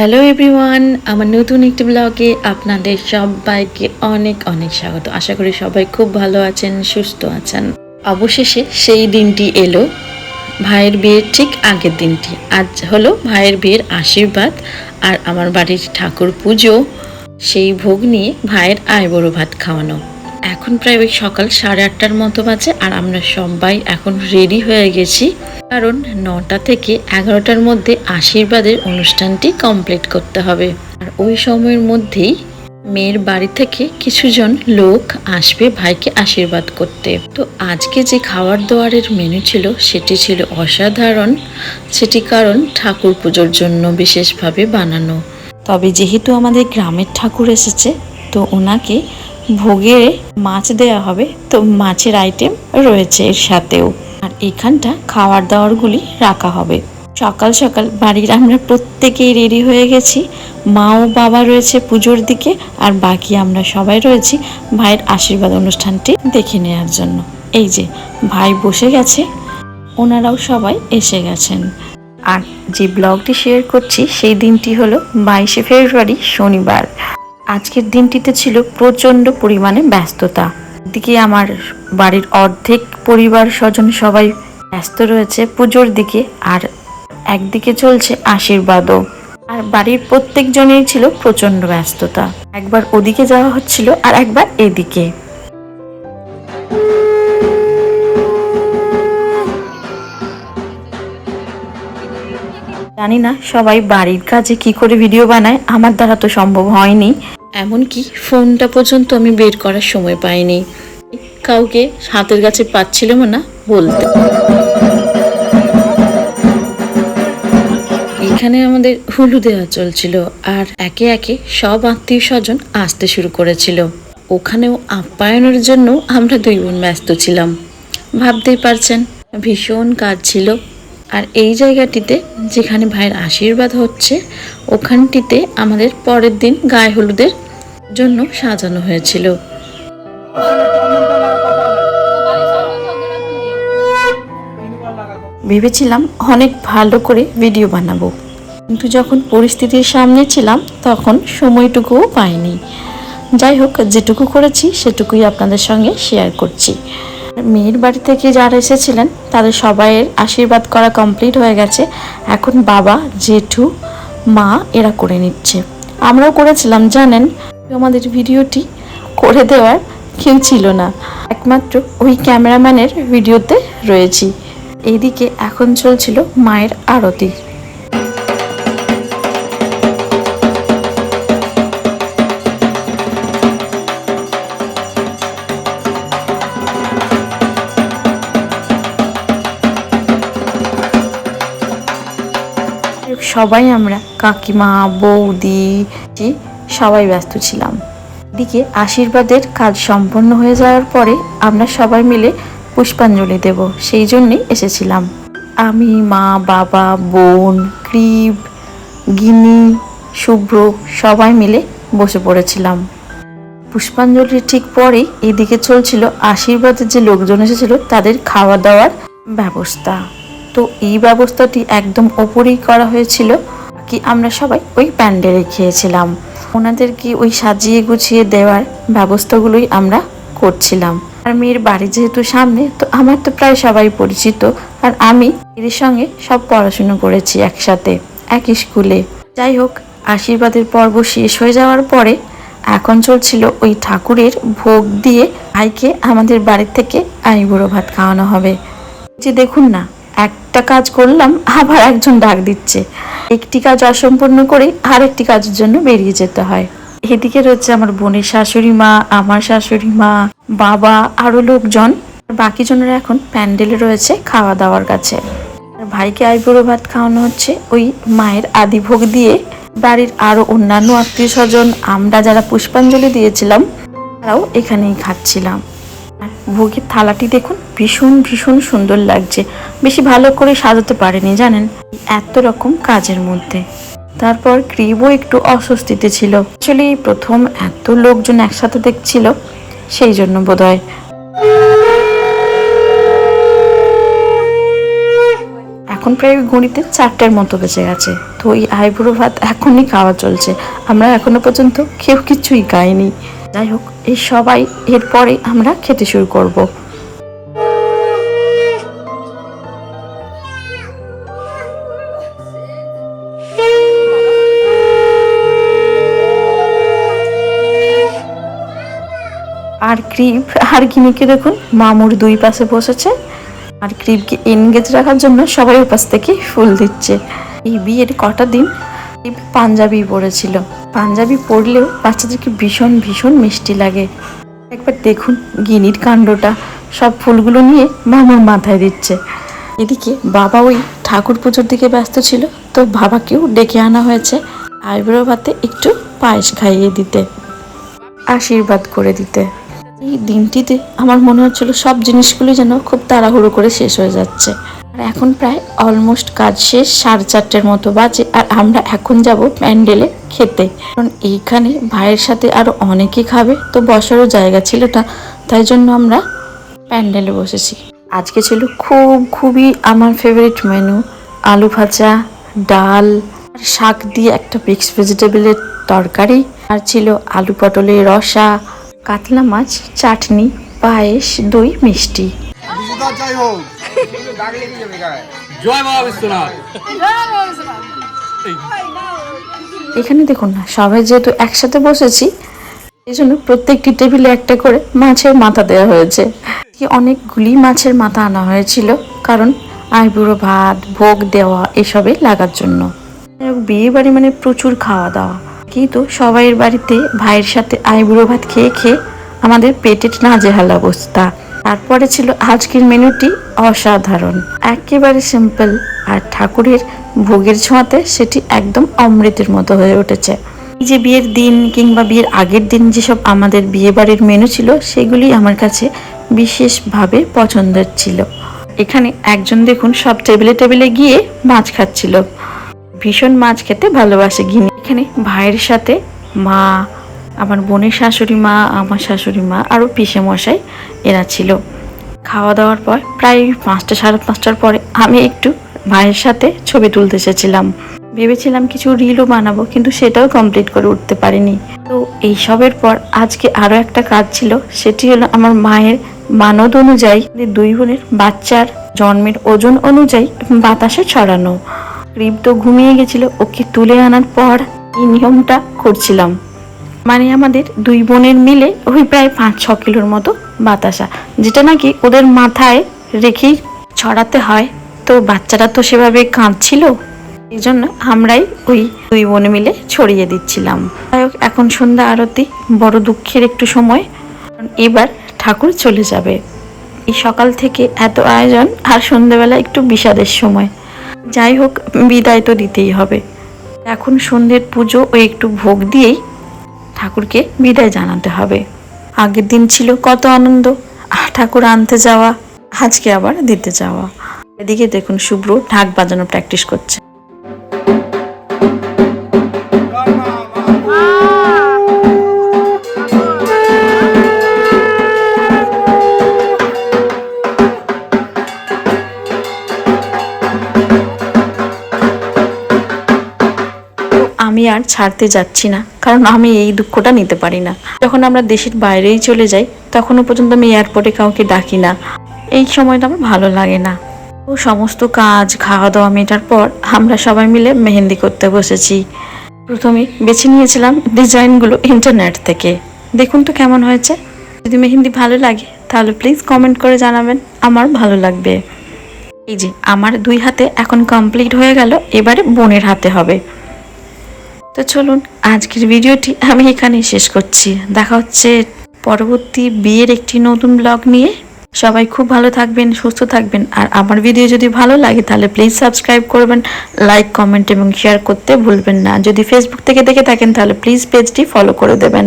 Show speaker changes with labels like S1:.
S1: Hello everyone আমার নতুন একটি ব্লগে আপনাদের সবাইকে অনেক অনেক স্বাগত। আশা করি সবাই খুব ভালো আছেন, সুস্থ আছেন। অবশেষে সেই দিনটি এলো, ভাইয়ের বিয়ের ঠিক আগের দিনটি। আজ হলো ভাইয়ের বিয়ের আশীর্বাদ আর আমার বাড়ির ঠাকুর পুজো। সেই ভোগ নিয়ে ভাইয়ের আইবড়ো ভাত খাওয়ানো। এখন প্রায় ওই সকাল সাড়ে আটটার মতো বাজে আর আমরা সবাই এখন রেডি হয়ে গেছি। কারণ নটা থেকে এগারোটার মধ্যে আশীর্বাদের অনুষ্ঠানটি কমপ্লিট করতে হবে। আর ওই সময়ের মধ্যেই মেয়ের বাড়ি থেকে কিছুজন লোক আসবে ভাইকে আশীর্বাদ করতে। তো আজকে যে খাবার দাবারের মেনু ছিল, সেটি ছিল অসাধারণ। সেটি কারণ ঠাকুর পুজোর জন্য বিশেষভাবে বানানো। তবে যেহেতু আমাদের গ্রামের ঠাকুর এসেছে, তো ওনাকে ভোগে মাছ দেওয়া হবে, তো মাছের আইটেম রয়েছে এর সাথেও। আর এখানটা খাবার দাবারগুলি রাখা হবে। সকাল সকাল বাড়ির আমরা প্রত্যেকেই রেডি হয়ে গেছি। মা ও বাবা রয়েছে পুজোর দিকে, আর বাকি আমরা সবাই রয়েছি ভাইয়ের আশীর্বাদ অনুষ্ঠানটি দেখে নেওয়ার জন্য। এই যে, ভাই বসে গেছে, ওনারাও সবাই এসে গেছেন। আর যে ব্লগটি শেয়ার করছি, সেই দিনটি হলো বাইশে ফেব্রুয়ারি, শনিবার। আজকের দিনটিতে ছিল প্রচণ্ড পরিমাণে ব্যস্ততা। দিকে আমার বাড়ির অর্ধেক পরিবার স্বজন সবাই ব্যস্ত রয়েছে পুজোর দিকে আর একদিকে চলছে আশীর্বাদও। আর বাড়ির প্রত্যেকজনেই ছিল প্রচণ্ড ব্যস্ততা। একবার ওদিকে যাওয়া হচ্ছিল আর একবার এদিকে। জানি না সবাই বাড়ির কাজে কি করে ভিডিও বানায়, আমার দ্বারা তো সম্ভব হয়নি। এমনকি ফোনটা পর্যন্ত আমি বের করার সময় পাইনি। কাউকে হাতের কাছে পাচ্ছিলাম না বলতে। এখানে আমাদের হুলু দেওয়া চলছিল আর একে একে সব আত্মীয় স্বজন আসতে শুরু করেছিল। ওখানেও আপ্যায়নের জন্য আমরা দুই বোন ব্যস্ত ছিলাম। ভাবতেই পারছেন, ভীষণ কাজ ছিল। আর এই জায়গাটিতে যেখানে ভাইয়ের আশীর্বাদ হচ্ছে, ওখানটিতে আমাদের পরের দিন গায়ে হলুদের জন্য সাজানো হয়েছিল। ভেবেছিলাম অনেক ভালো করে ভিডিও বানাবো। কিন্তু যখন পরিস্থিতির সামনে ছিলাম, তখন সময়টুকুও পাইনি। যাই হোক, যেটুকু করেছি, সেটুকুই আপনাদের সঙ্গে শেয়ার করছি। মেয়ের বাড়ি থেকে যারা এসেছিলেন, তাদের সবাইয়ের আশীর্বাদ করা কমপ্লিট হয়ে গেছে। এখন বাবা, জেঠু, মা এরা করে নিচ্ছে। আমরাও করেছিলাম, জানেন? আমাদের ভিডিওটি করে দেওয়ার কেউ ছিল না। একমাত্র ওই ক্যামেরাম্যানের ভিডিওতে রয়েছি। এইদিকে এখন চলছিল মায়ের আরতি। সবাই আমরা কাকিমা, বৌদি সবাই ব্যস্ত ছিলাম। দিকে আশীর্বাদের কাজ সম্পন্ন হয়ে যাওয়ার পরে আমরা সবাই মিলে পুষ্পাঞ্জলি দেব, সেই জন্যেই এসেছিলাম। আমি, মা, বাবা, বোন, ক্রিব গিনি শুভ্র সবাই মিলে বসে পড়েছিলাম। পুষ্পাঞ্জলির ঠিক পরেই এদিকে চলছিল আশীর্বাদের যে লোকজন এসেছিল, তাদের খাওয়া দাওয়ার ব্যবস্থা। তো এই ব্যবস্থাটি একদম ওপরেই করা হয়েছিল। কি আমরা সবাই ওই প্যান্ডেলে খেয়েছিলাম ওনাদেরকে ওই সাজিয়ে গুছিয়ে দেওয়ার ব্যবস্থাগুলোই আমরা করছিলাম। আর মেয়ের বাড়ি যেহেতু সামনে, তো আমার তো প্রায় সবাই পরিচিত। আর আমি এদের সঙ্গে সব পড়াশুনো করেছি একসাথে, একই স্কুলে। যাই হোক, আশীর্বাদের পর্ব শেষ হয়ে যাওয়ার পরে এখন চলছিল ওই ঠাকুরের ভোগ দিয়ে ভাইকে আমাদের বাড়ির থেকে আইবুড়ো ভাত খাওয়ানো হবে। যে দেখুন না একটা কাজ করলাম, আবার একজন ডাক দিচ্ছে। একটি কাজ অসম্পূর্ণ করে আর একটি কাজের জন্য বেরিয়ে যেতে হয়। এদিকে রয়েছে আমার বোনের শাশুড়ি মা, আমার শাশুড়ি মা, বাবা আরও লোকজন। বাকি জনেরা এখন প্যান্ডেলে রয়েছে খাওয়া দাওয়ার কাছে। ভাইকে আইবুড়ো ভাত খাওয়ানো হচ্ছে ওই মায়ের আদি ভোগ দিয়ে। বাড়ির আরও অন্যান্য আত্মীয় স্বজন, আমরা যারা পুষ্পাঞ্জলি দিয়েছিলাম, তারাও এখানেই খাচ্ছিলাম। ভোগের থালাটি দেখুন ভীষণ ভীষণ সুন্দর লাগছে। বেশি ভালো করে সাজাতে পারেনি, জানেন? এত রকম কাজের মধ্যে। তারপর ক্রিবও একটু অস্বস্তিতে ছিল। আসলে প্রথম এত লোকজন একসাথে দেখছিল, সেই জন্য বোধ হয় এখন প্রায় ঘড়িতে চারটের মতো বেঁচে গেছে। তো এই আইবুড়ো ভাত এখনই খাওয়া চলছে। আমরা এখনও পর্যন্ত কেউ কিছুই খাইনি। যাই হোক, এই সবাই এরপরে আমরা খেতে শুরু করব। আর ক্রিপ আর গিনিকে দেখুন, মামুর দুই পাশে বসেছে। আর ক্রিপকে এনগেজ রাখার জন্য সবাই উপাস থেকে ফুল দিচ্ছে। এই বিয়ের কটা দিন ক্রিপ পাঞ্জাবি পরেছিল। পাঞ্জাবি পরলেও বাচ্চাদেরকে ভীষণ ভীষণ মিষ্টি লাগে। একবার দেখুন গিনির কাণ্ডটা। সব ফুলগুলো নিয়ে মামুর মাথায় দিচ্ছে। এদিকে বাবা ওই ঠাকুর পুজোর দিকে ব্যস্ত ছিল, তো বাবাকেও ডেকে আনা হয়েছে আইবুড়ো ভাতে একটু পায়েস খাইয়ে দিতে। আশীর্বাদ করে দিতে। এই দিনটিতে আমার মনে হচ্ছিল সব জিনিসগুলি যেন খুব তাড়াহুড়ো করে শেষ হয়ে যাচ্ছে। আর এখন প্রায় অলমোস্ট কাজ শেষ, সাড়ে চারটের মতো বাজে, আর আমরা এখন যাব প্যান্ডেলে খেতে। কারণ এইখানে ভাইয়ের সাথে আরও অনেকে খাবে, তো বসারও জায়গা ছিল না, তাই জন্য আমরা প্যান্ডেলে বসেছি। আজকে ছিল খুব, খুবই আমার ফেভারিট মেনু আলু ভাজা, ডাল, আর শাক দিয়ে একটা মিক্স ভেজিটেবলের তরকারি, আর ছিল আলু পটলের রসা কাতলা মাছ চাটনি পায়েস দই মিষ্টি। এখানে দেখুন না সবাই যেহেতু একসাথে বসেছি এই জন্য প্রত্যেকটি টেবিলে একটা করে মাছের মাথা দেওয়া হয়েছে। অনেকগুলি মাছের মাথা আনা হয়েছিল কারণ আইবুড়ো ভাত ভোগ দেওয়া এসবে লাগার জন্য। বিয়ে বাড়ি মানে প্রচুর খাওয়া দাওয়া কিন্তু সবাইয়ের বাড়িতে ভাইয়ের সাথে আইবুড়ো ভাত খেয়ে খেয়ে আমাদের পেটের নাজেহাল অবস্থা। তারপরে ছিল আজকের মেনুটি অসাধারণ। একেবারে সিম্পল, আর ঠাকুরের ভোগের ছোঁয়াতে সেটি একদম অমৃতের মতো হয়ে উঠেছে। এই যে বিয়ের দিন কিংবা বিয়ের আগের দিন যেসব আমাদের বিয়ে বাড়ির মেনু ছিল, সেগুলি আমার কাছে বিশেষভাবে পছন্দের ছিল। এখানে একজন দেখুন সব টেবিলে টেবিলে গিয়ে মাছ খাচ্ছিল। ভীষণ মাছ খেতে ভালোবাসে গিনি এখানে ভাইয়ের সাথে মা, আমার বোনের শাশুড়ি মা, আমার শাশুড়ি মা, আরও পিসে মশাই এরা ছিল। খাওয়া দাওয়ার পর প্রায় পাঁচটা, সাড়ে পাঁচটার পরে আমি একটু ভাইয়ের সাথে ছবি তুলতে এসেছিলাম। ভেবেছিলাম কিছু রিলও বানাবো, কিন্তু সেটাও কমপ্লিট করে উঠতে পারিনি। তো এইসবের পর আজকে আরও একটা কাজ ছিল, সেটি হলো আমার মায়ের মানদ অনুযায়ী, দুই বোনের বাচ্চার জন্মের ওজন অনুযায়ী বাতাসে ছড়ানো। ক্রিপ তো ঘুমিয়ে গেছিল, ওকে তুলে আনার পর এই নিয়মটা করছিলাম। মানে আমাদের দুই বোনের মিলে ওই প্রায় পাঁচ, ছ কিলোর মতো বাতাসা, যেটা নাকি ওদের মাথায় রেখেই ছড়াতে হয়। তো বাচ্চারা তো সেভাবে কাঁদছিল, এই জন্য আমরাই ওই দুই বোনে মিলে ছড়িয়ে দিচ্ছিলাম। যাই হোক, এখন সন্ধ্যা আরতি, বড় দুঃখের একটু সময় এবার ঠাকুর চলে যাবে। এই সকাল থেকে এত আয়োজন আর সন্ধ্যেবেলা একটু বিষাদের সময়। যাই হোক, বিদায় তো দিতেই হবে। এখন সন্ধ্যের পুজো ও একটু ভোগ দিয়েই ঠাকুরকে বিদায় জানাতে হবে। আগের দিন ছিল কত আনন্দ। ঠাকুর আনতে যাওয়া, আজকে আবার দিতে যাওয়া। এদিকে দেখুন শুভ্র ঢাক বাজানো প্র্যাকটিস করছে। আমি আর ছাড়তে যাচ্ছি না, কারণ আমি এই দুঃখটা নিতে পারি না। যখন আমরা দেশের বাইরেই চলে যাই, তখনও পর্যন্ত আমি এয়ারপোর্টে কাউকে ডাকি না। এই সময়টা আমার ভালো লাগে না। ও সমস্ত কাজ খাওয়া দাওয়া মেটার পর আমরা সবাই মিলে মেহেন্দি করতে বসেছি। প্রথমে বেছে নিয়েছিলাম ডিজাইনগুলো ইন্টারনেট থেকে। দেখুন তো কেমন হয়েছে। যদি মেহেন্দি ভালো লাগে, তাহলে প্লিজ কমেন্ট করে জানাবেন, আমার ভালো লাগবে। এই যে, আমার দুই হাতে এখন কমপ্লিট হয়ে গেল, এবারে বোনের হাতে হবে। তো চলুন, আজকের ভিডিওটি আমি এখানেই শেষ করছি। দেখা হচ্ছে পরবর্তী বিয়ের একটি নতুন ব্লগ নিয়ে। সবাই খুব ভালো থাকবেন, সুস্থ থাকবেন। আর আমার ভিডিও যদি ভালো লাগে, তাহলে প্লিজ সাবস্ক্রাইব করবেন লাইক কমেন্ট এবং শেয়ার করতে ভুলবেন না। যদি ফেসবুক থেকে দেখে থাকেন, তাহলে প্লিজ পেজটি ফলো করে দেবেন।